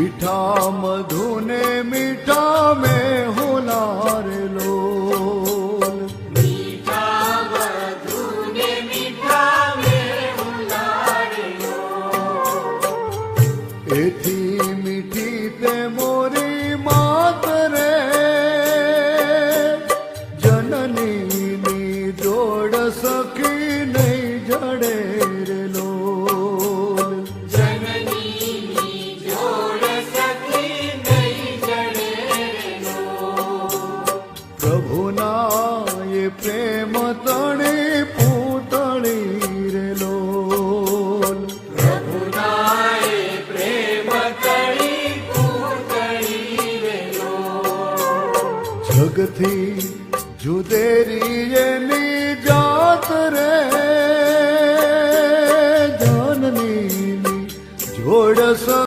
મીઠા મધુને મીઠા મેં હોલાર લોલ. એથી મીઠી તે મોરી માત રે. જનનીની જોડ સખી નહીં જડે રે. લોલ પ્રભુના એ પ્રેમ તણે પૂતળી રે લોલ પ્રભુના એ પ્રેમ તણી પૂતળી રે લોલ જગથી જુદેરી એની જાત રે. જાનની જોડસ